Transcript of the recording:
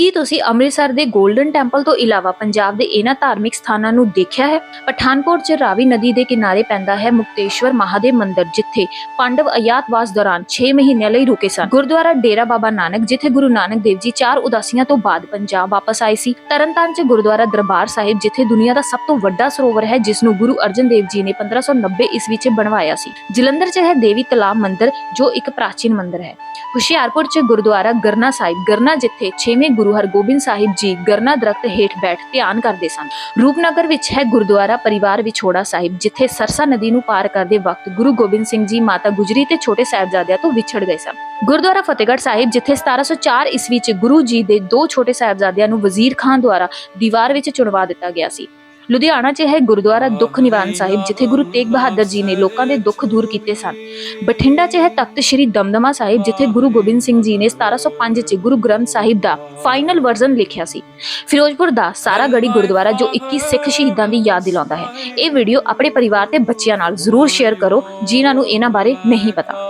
ਕੀ ਤੁਸੀਂ ਅੰਮ੍ਰਿਤਸਰ ਦੇ golden temple ਤੋਂ ਇਲਾਵਾ ਪੰਜਾਬ ਦੇ ਇਹਨਾਂ ਧਾਰਮਿਕ ਸਥਾਨਾਂ ਨੂੰ ਦੇਖਿਆ ਹੈ? ਪਠਾਨਕੋਟ 'ਚ ਰਾਵੀ ਨਦੀ ਦੇ ਕਿਨਾਰੇ ਪੈਂਦਾ ਹੈ ਮੁਕਤੇਸ਼ਵਰ ਮਹਾਦੇਵ ਮੰਦਿਰ, ਜਿੱਥੇ ਪਾਂਡਵ ਅਯਾਤਵਾਸ ਦੌਰਾਨ 6 ਮਹੀਨਿਆਂ ਲਈ ਰੁਕੇ ਸਨ। ਗੁਰਦੁਆਰਾ ਡੇਰਾ ਬਾਬਾ ਨਾਨਕ, ਜਿੱਥੇ ਗੁਰੂ ਨਾਨਕ ਦੇਵ ਜੀ ਚਾਰ ਉਦਾਸੀਆਂ ਤੋਂ ਬਾਅਦ ਪੰਜਾਬ ਵਾਪਸ ਆਏ ਸੀ। ਤਰਨਤਾਰਨ 'ਚ ਗੁਰਦੁਆਰਾ ਦਰਬਾਰ ਸਾਹਿਬ, ਜਿੱਥੇ ਦੁਨੀਆ ਦਾ ਸਭ ਤੋਂ ਵੱਡਾ ਸਰੋਵਰ ਹੈ ਜਿਸ ਨੂੰ ਗੁਰੂ ਅਰਜਨ ਦੇਵ ਜੀ ਨੇ 1590 ਈਸਵੀ 'ਚ ਬਣਵਾਇਆ ਸੀ। ਜਲੰਧਰ 'ਚ ਹੈ ਦੇਵੀ ਤਲਾਬ ਮੰਦਿਰ, ਜੋ ਇੱਕ ਪ੍ਰਾਚੀਨ ਮੰਦਿਰ ਹੈ। ਹੁਸ਼ਿਆਰਪੁਰ 'ਚ ਗੁਰਦੁਆਰਾ ਗਰਨਾ ਸਾਹਿਬ, ਗਰਨਾ ਜਿੱਥੇ 6ਵੇਂ ਗੁਰੂ ਹਰਗੋਬਿੰਦ ਸਾਹਿਬ ਜੀ ਗਰਨਾ ਦਰਖਤ ਹੇਠ ਬੈਠ ਧਿਆਨ ਕਰਦੇ ਸਨ। ਰੂਪਨਗਰ ਵਿੱਚ ਹੈ ਗੁਰਦੁਆਰਾ ਪਰਿਵਾਰ ਵਿਛੋੜਾ ਸਾਹਿਬ, ਜਿੱਥੇ ਸਰਸਾ ਨਦੀ ਨੂੰ ਪਾਰ ਕਰਦੇ ਵਕਤ ਗੁਰੂ ਗੋਬਿੰਦ ਸਿੰਘ ਜੀ ਮਾਤਾ ਗੁਜਰੀ ਤੇ ਛੋਟੇ ਸਾਹਿਬਜ਼ਾਦਿਆਂ ਤੋਂ ਵਿਛੜ ਗਏ ਸਨ। ਗੁਰਦੁਆਰਾ ਫਤਿਹਗੜ੍ਹ ਸਾਹਿਬ, ਜਿੱਥੇ 1704 ਈਸਵੀ 'ਚ ਗੁਰੂ ਜੀ ਦੇ ਦੋ ਛੋਟੇ ਸਾਹਿਬਜ਼ਾਦਿਆਂ ਨੂੰ ਵਜ਼ੀਰ ਖਾਨ ਦੁਆਰਾ ਦੀਵਾਰ ਵਿੱਚ ਚੁਣਵਾ ਦਿੱਤਾ ਗਿਆ ਸੀ। ਲੁਧਿਆਣਾ 'ਚ ਹੈ ਗੁਰਦੁਆਰਾ ਦੁੱਖ ਨਿਵਾਰਨ ਸਾਹਿਬ ਜਿੱਥੇ ਗੁਰੂ ਤੇਗ ਬਹਾਦਰ ਜੀ ਨੇ ਲੋਕਾਂ ਦੇ ਦੁੱਖ ਦੂਰ ਕੀਤੇ ਸਨ। ਬਠਿੰਡਾ 'ਚ ਹੈ ਤਖਤ ਸ੍ਰੀ ਦਮਦਮਾ ਸਾਹਿਬ ਜਿੱਥੇ ਗੁਰੂ ਗੋਬਿੰਦ ਸਿੰਘ ਜੀ ਨੇ 1705 'ਚ ਗੁਰੂ ਗ੍ਰੰਥ ਸਾਹਿਬ ਦਾ ਫਾਈਨਲ ਵਰਜ਼ਨ ਲਿਖਿਆ ਸੀ। ਫਿਰੋਜ਼ਪੁਰ ਦਾ ਸਾਰਾਗੜੀ ਗੁਰਦੁਆਰਾ ਜੋ 21 ਸਿੱਖ ਸ਼ਹੀਦਾਂ ਦੀ ਯਾਦ ਦਿਲਾਉਂਦਾ ਹੈ। ਇਹ ਵੀਡੀਓ ਆਪਣੇ ਪਰਿਵਾਰ ਤੇ ਬੱਚਿਆਂ ਨਾਲ ਜ਼ਰੂਰ ਸ਼ੇਅਰ ਕਰੋ ਜਿਨ੍ਹਾਂ ਨੂੰ ਇਹਨਾਂ ਬਾਰੇ ਨਹੀਂ ਪਤਾ।